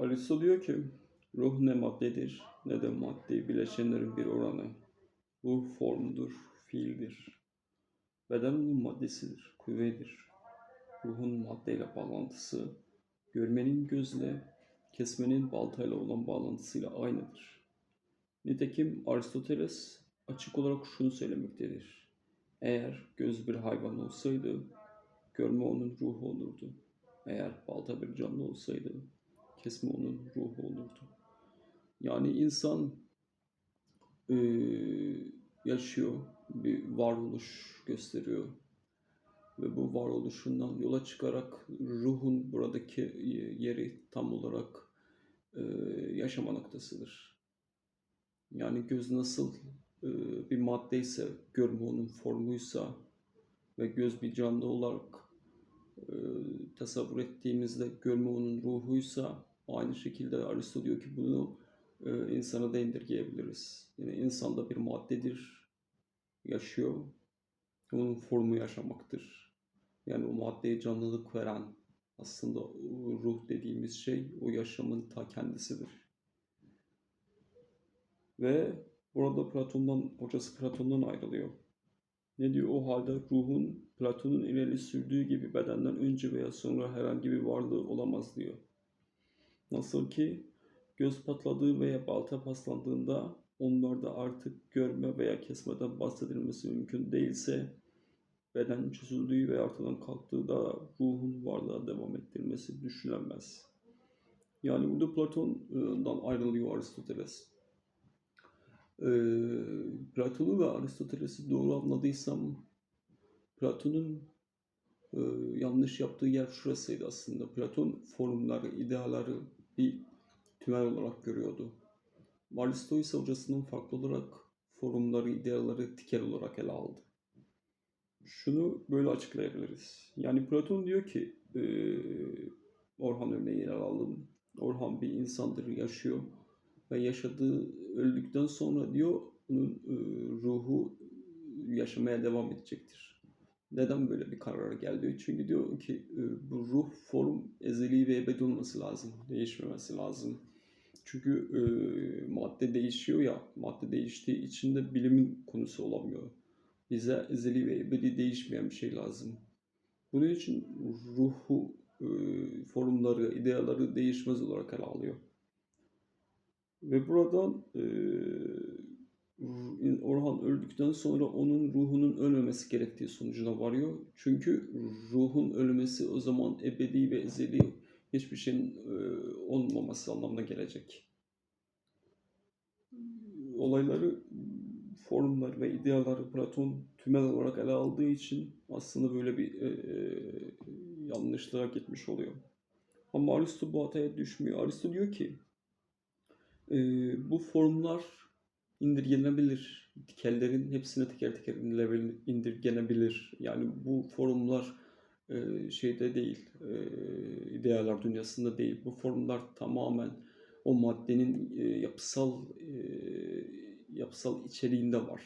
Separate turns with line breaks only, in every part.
Aristo diyor ki ruh ne maddedir ne de maddi bileşenlerin bir oranı. Ruh formdur, fiildir. Beden onun maddesidir, kuvvedir. Ruhun maddeyle bağlantısı, görmenin gözle, kesmenin baltayla olan bağlantısıyla aynıdır. Nitekim Aristoteles açık olarak şunu söylemektedir. Eğer göz bir hayvan olsaydı, görme onun ruhu olurdu. Eğer balta bir canlı olsaydı, kesme onun ruhu olurdu. Yani insan eee, yaşıyor, bir varoluş gösteriyor. Ve bu varoluşundan yola çıkarak ruhun buradaki yeri tam olarak eee, yaşama noktasıdır. Yani göz nasıl eee, bir maddeyse, görme onun formuysa ve göz bir canlı olarak eee, tasavvur ettiğimizde görme onun ruhuysa aynı şekilde Aristo diyor ki bunu eee, insana da indirgeyebiliriz. Yani insan da bir maddedir, yaşıyor. Onun formu yaşamaktır. Yani o maddeye canlılık veren aslında ruh dediğimiz şey o yaşamın ta kendisidir. Ve burada Platon'dan, hocası Platon'dan ayrılıyor. Ne diyor? O halde ruhun Platon'un ileri sürdüğü gibi bedenden önce veya sonra herhangi bir varlığı olamaz diyor. Nasıl ki göz patladığı veya balta paslandığında onlarda artık görme veya kesmeden bahsedilmesi mümkün değilse beden çözüldüğü ve ortadan kalktığı da ruhun varlığa devam ettirmesi düşünülemez. Yani burada Platon'dan ayrılıyor Aristoteles. Ee, Platon'u ve Aristoteles'i doğru anladıysam Platon'un e, yanlış yaptığı yer şurasıydı aslında. Platon formları, ideaları bir tümel olarak görüyordu. Aristo ise hocasının farklı olarak formları, ideaları tikel olarak ele aldı. Şunu böyle açıklayabiliriz. Yani Platon diyor ki, e, Orhan örneği alalım. Orhan bir insandır, yaşıyor ve yaşadığı öldükten sonra diyor onun e, ruhu yaşamaya devam edecektir. Neden böyle bir karara geldi? Çünkü diyor ki e, bu ruh form ezeli ve ebedi olması lazım. Değişmemesi lazım. Çünkü e, madde değişiyor ya, madde değiştiği için de bilimin konusu olamıyor. Bize ezeli ve ebedi değişmeyen bir şey lazım. Bunun için ruhu, e, formları, ideaları değişmez olarak ele alıyor. Ve buradan e, Orhan öldükten sonra onun ruhunun ölmemesi gerektiği sonucuna varıyor. Çünkü ruhun ölmesi o zaman ebedi ve ezeli hiçbir şeyin e, olmaması anlamına gelecek. Olayları, formlar ve ideaları Platon tümel olarak ele aldığı için aslında böyle bir e, yanlışlığa gitmiş oluyor. Ama Aristo bu hataya düşmüyor. Aristo diyor ki e, bu formlar indirgenebilir. Dikellerin hepsine teker teker indirgenebilir. Yani bu formlar e, şeyde değil, e, idealar dünyasında değil. Bu formlar tamamen o maddenin e, yapısal yapısal içeriğinde var.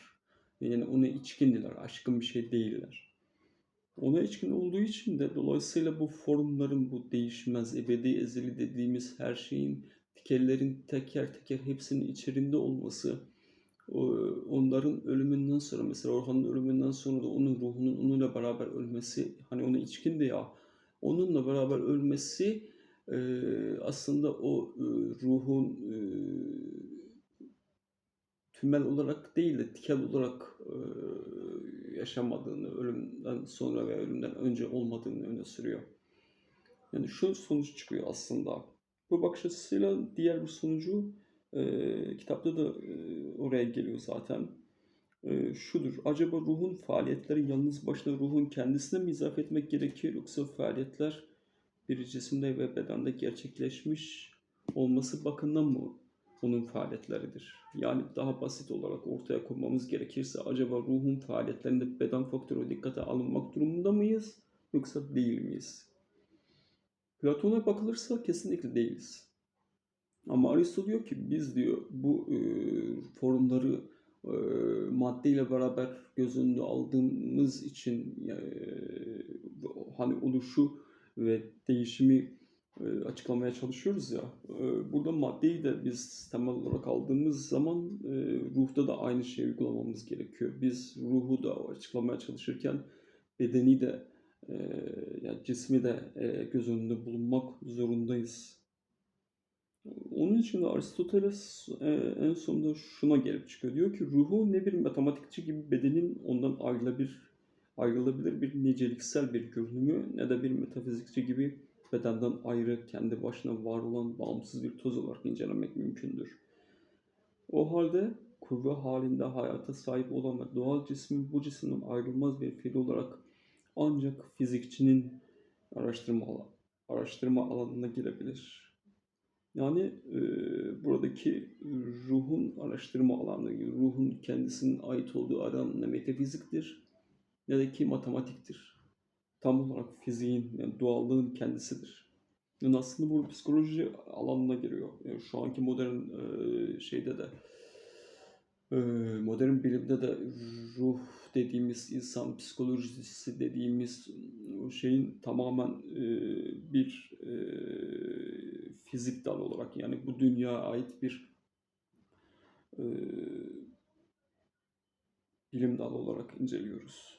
Yani ona içkindiler, aşkın bir şey değiller. Ona içkin olduğu için de dolayısıyla bu formların, bu değişmez, ebedi, ezeli dediğimiz her şeyin dikellerin teker teker hepsinin içerisinde olması, onların ölümünden sonra mesela Orhan'ın ölümünden sonra da onun ruhunun onunla beraber ölmesi hani onu içkindi ya onunla beraber ölmesi e, aslında o e, ruhun e, tümel olarak değil de tikel olarak e, yaşamadığını, ölümden sonra veya ölümden önce olmadığını öne sürüyor. Yani şu sonuç çıkıyor aslında. Bu bakış açısıyla diğer bir sonucu e, kitapta da e, oraya geliyor zaten. E, şudur. Acaba ruhun faaliyetleri yalnız başına ruhun kendisine mi izaf etmek gerekir yoksa faaliyetler bir cisimde ve bedende gerçekleşmiş olması bakımından mı onun faaliyetleridir? Yani daha basit olarak ortaya koymamız gerekirse acaba ruhun faaliyetlerinde beden faktörü dikkate alınmak durumunda mıyız yoksa değil miyiz? Platon'a bakılırsa kesinlikle değiliz. Ama Aristo diyor ki biz diyor bu e, formları e, maddeyle beraber göz önüne aldığımız için e, hani oluşu ve değişimi e, açıklamaya çalışıyoruz ya. e, Burada maddeyi de biz temel olarak aldığımız zaman e, ruhta da aynı şeyi uygulamamız gerekiyor. Biz ruhu da açıklamaya çalışırken bedeni de e, yani cismi de e, göz önünde bulunmak zorundayız. Onun için de Aristoteles e, en sonunda şuna gelip çıkıyor. Diyor ki ruhu ne bir matematikçi gibi bedenin ondan ayrılabilir, ayrılabilir bir niceliksel bir görünümü ne de bir metafizikçi gibi bedenden ayrı, kendi başına var olan bağımsız bir toz olarak incelemek mümkündür. O halde kuvve halinde hayata sahip olan ve doğal cismin bu cisimden ayrılmaz bir fiil olarak ancak fizikçinin araştırma, araştırma alanına girebilir. Yani e, buradaki ruhun araştırma alanı, ruhun kendisinin ait olduğu alan ne metafiziktir ne de ki matematiktir. Tam olarak fiziğin, yani doğallığın kendisidir. Yani aslında bu psikoloji alanına giriyor. Yani şu anki modern e, şeyde de modern bilimde de ruh dediğimiz insan psikolojisi dediğimiz şeyin tamamen e, bir e, fizik dal olarak yani bu dünyaya ait bir e, bilim dalı olarak inceliyoruz.